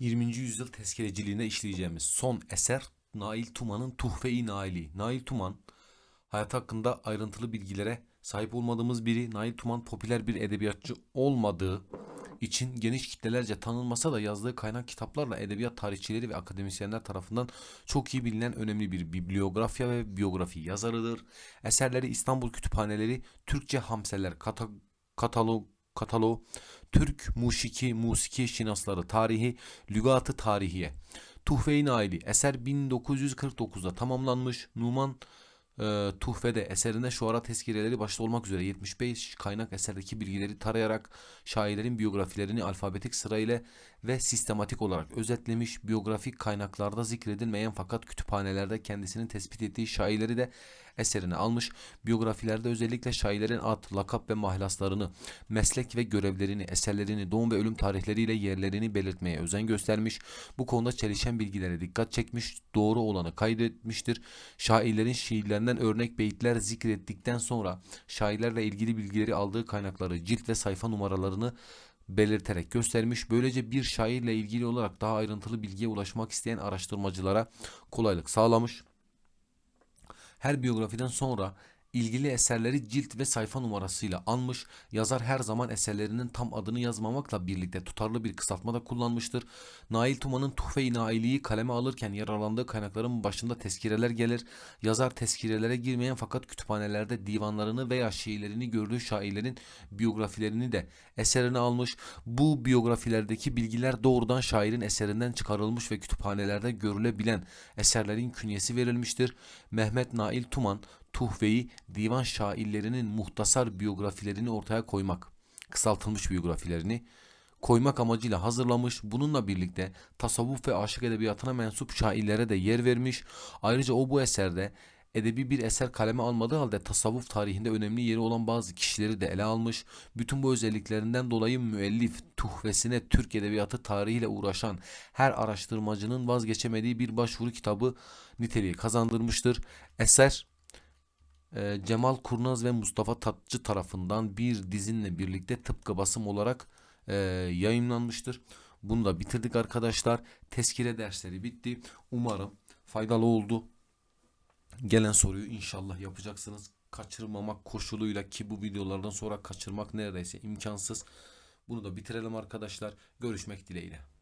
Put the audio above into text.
20. yüzyıl tezkereciliğine işleyeceğimiz son eser Nail Tuman'ın Tuhfe-i Naili. Nail Tuman hayatı hakkında ayrıntılı bilgilere sahip olmadığımız biri. Nail Tuman popüler bir edebiyatçı olmadığı için geniş kitlelerce tanınmasa da yazdığı kaynak kitaplarla edebiyat tarihçileri ve akademisyenler tarafından çok iyi bilinen önemli bir bibliografya ve biyografi yazarıdır. Eserleri İstanbul Kütüphaneleri Türkçe Hamseler kata, katalog kataloğu, Türk Muşiki Musiki Şinasları Tarihi, Lügatı Tarihiye. Tuhfe-i Naili eser 1949'da tamamlanmış. Numan e, Tuhfe'de eserine şuara tezkireleri başta olmak üzere 75 kaynak eserdeki bilgileri tarayarak şairlerin biyografilerini alfabetik sırayla ve sistematik olarak özetlemiş. Biyografik kaynaklarda zikredilmeyen fakat kütüphanelerde kendisinin tespit ettiği şairleri de eserine almış. Biyografilerde özellikle şairlerin ad, lakap ve mahlaslarını, meslek ve görevlerini, eserlerini, doğum ve ölüm tarihleriyle yerlerini belirtmeye özen göstermiş. Bu konuda çelişen bilgilere dikkat çekmiş, doğru olanı kaydetmiştir. Şairlerin şiirlerinden örnek beyitler zikrettikten sonra şairlerle ilgili bilgileri aldığı kaynakları, cilt ve sayfa numaralarını belirterek göstermiş. Böylece bir şairle ilgili olarak daha ayrıntılı bilgiye ulaşmak isteyen araştırmacılara kolaylık sağlamış. Her biyografiden sonra ilgili eserleri cilt ve sayfa numarasıyla anmış. Yazar her zaman eserlerinin tam adını yazmamakla birlikte tutarlı bir kısaltma da kullanmıştır. Nail Tuman'ın Tuhfe-i Naili'yi kaleme alırken yararlandığı kaynakların başında tezkireler gelir. Yazar tezkirelere girmeyen fakat kütüphanelerde divanlarını veya şiirlerini gördüğü şairlerin biyografilerini de eserine almış. Bu biyografilerdeki bilgiler doğrudan şairin eserinden çıkarılmış ve kütüphanelerde görülebilen eserlerin künyesi verilmiştir. Mehmet Nail Tuman Tuhve'yi divan şairlerinin muhtasar biyografilerini ortaya koymak, kısaltılmış biyografilerini koymak amacıyla hazırlamış. Bununla birlikte tasavvuf ve aşık edebiyatına mensup şairlere de yer vermiş. Ayrıca o bu eserde edebi bir eser kaleme almadığı halde tasavvuf tarihinde önemli yeri olan bazı kişileri de ele almış. Bütün bu özelliklerinden dolayı müellif tuhvesine Türk edebiyatı tarihiyle uğraşan her araştırmacının vazgeçemediği bir başvuru kitabı niteliği kazandırmıştır. Eser e, Cemal Kurnaz ve Mustafa Tatçı tarafından bir dizinle birlikte tıpkı basım olarak e, yayınlanmıştır. Bunu da bitirdik arkadaşlar. Tezkire dersleri bitti. Umarım faydalı oldu. Gelen soruyu inşallah yapacaksınız. Kaçırmamak koşuluyla ki bu videolardan sonra kaçırmak neredeyse imkansız. Bunu da bitirelim arkadaşlar. Görüşmek dileğiyle.